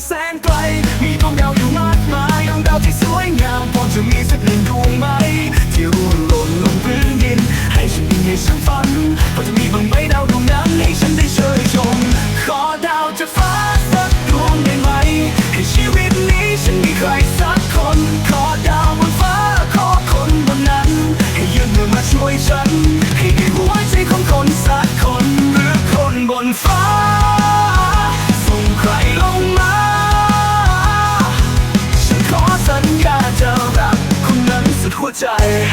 ที่แสนไกล มีดวงดาวอยู่มากมายดวงดาวที่สวยงามพอจะมีสักหนึ่งดวงไหม ที่ร่วงหล่นลงพื้นดิน ให้ฉันยิงให้ฉันฝันพอจะมีบ้างไหมดาวดวงนั้นให้ฉันได้เชยชม ขอดาวจากฟ้าสักดวงได้ไหม ให้ชีวิตนี้ฉันมีใครสักคน ขอดาวบนฟ้าขอคนบนนั้น ให้ยืนมือมาช่วยฉัน ให้ได้หัวใจของคนสักคนหรือคนบนฟ้า นั้นสุดหัวใจ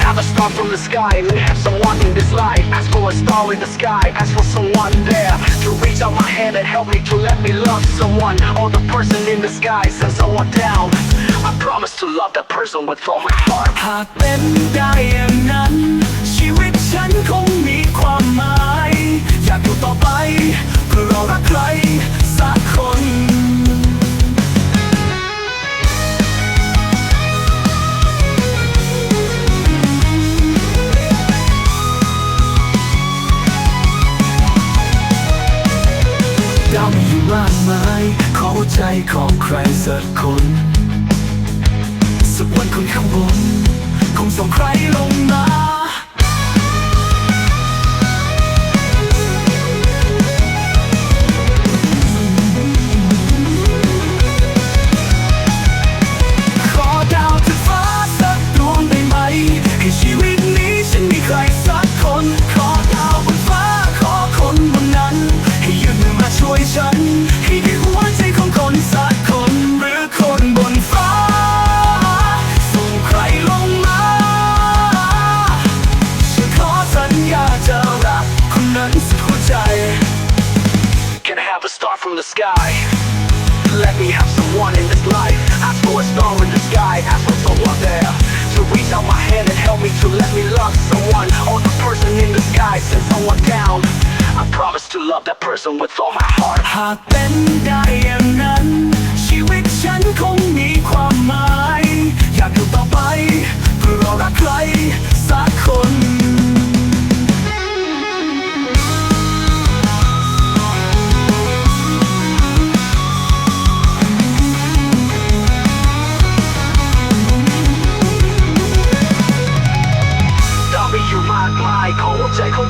Have a star from the sky, and have someone in this life. Ask for a star in the sky, ask for someone there to reach out my hand and help me to let me love someone. Or the person in the sky send someone down. I promise to love that person with all my heart. หากเป็นได้อย่างนั้น ชีวิตฉันคงมีความหมาย อย าวมีอยู่มากมายขอใจของใครสักคน สักวันคนข้างบน คงส่งใคร from the sky? Let me have someone in this life. Ask for a star in the sky, ask for someone there to reach out my hand and help me to let me love someone. Or the person in the sky send someone down. I promise to love that person with all my heart. หากเป็นได้อย่างนั้น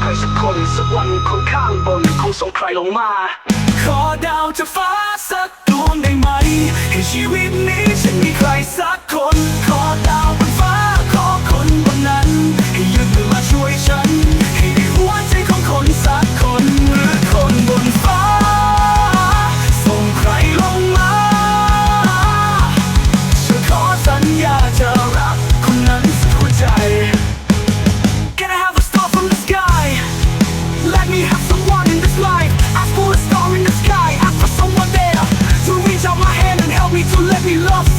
ใครสักคนสักวันคนข้างบนคงส่งใครลงมา ขอดาวจะฟ้าสักดวงได้ไหม ให้ชีวิตนี้ฉันมีใครสักคน We lost.